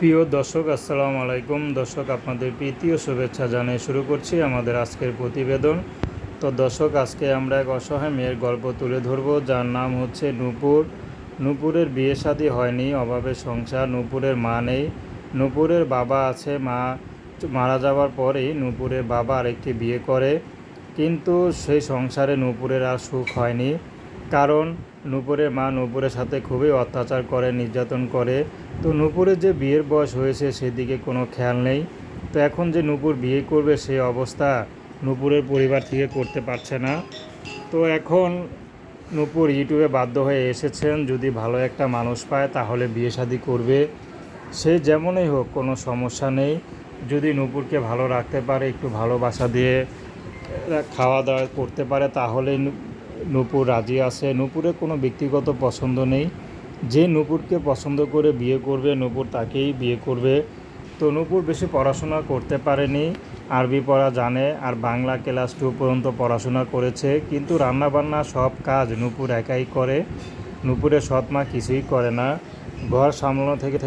প্রিয় দর্শক, আসসালামু আলাইকুম। দর্শক, আপনাদের প্রীতি ও শুভেচ্ছা জানিয়ে শুরু করছি আমাদের আজকের প্রতিবেদন। তো দর্শক, আজকে আমরা এক অসহায় মেয়ের গল্প তুলে ধরবো, যার নাম হচ্ছে নূপুর। নূপুরের বিয়ে শাদী হয়নি, অভাবে সংসার, নূপুরের মা নেই। নূপুরের বাবা আছে, মা মারা যাওয়ার পরেই নূপুরের বাবা আরেকটি বিয়ে করে। কিন্তু সেই সংসারে নূপুরের আর সুখ হয়নি। কারণ নূপুরের মা নূপুরের সাথে খুবই অত্যাচার করে, নির্যাতন করে। তো নূপুরের যে বিয়ের বয়স হয়েছে, সেদিকে কোনো খেয়াল নেই। তো এখন যে নূপুর বিয়ে করবে সেই অবস্থা নূপুরের পরিবার থেকে করতে পারছে না। তো এখন নূপুর ইউটিউবে বাধ্য হয়ে এসেছেন, যদি ভালো একটা মানুষ পায়, তাহলে বিয়ে শাদী করবে। সে যেমনই হোক, কোনো সমস্যা নেই। যদি নূপুরকে ভালো রাখতে পারে, একটু ভালোবাসা দিয়ে খাওয়া দাওয়া করতে পারে তাহলে নূপুর রাজি আছে। নূপুরের কোনো ব্যক্তিগত পছন্দ নেই। যে নূপুরকে পছন্দ করে বিয়ে করবে, নূপুর তাকেই বিয়ে করবে। তো নূপুর বেশি পড়াশোনা করতে পারেনি। আরবি পড়া জানে আর বাংলা ক্লাস টু পর্যন্ত পড়াশোনা করেছে। কিন্তু রান্নাবান্না সব কাজ নূপুর একাই করে। নূপুরের সৎ মা কিছুই করে না। ঘর সামলানো থেকে থেকে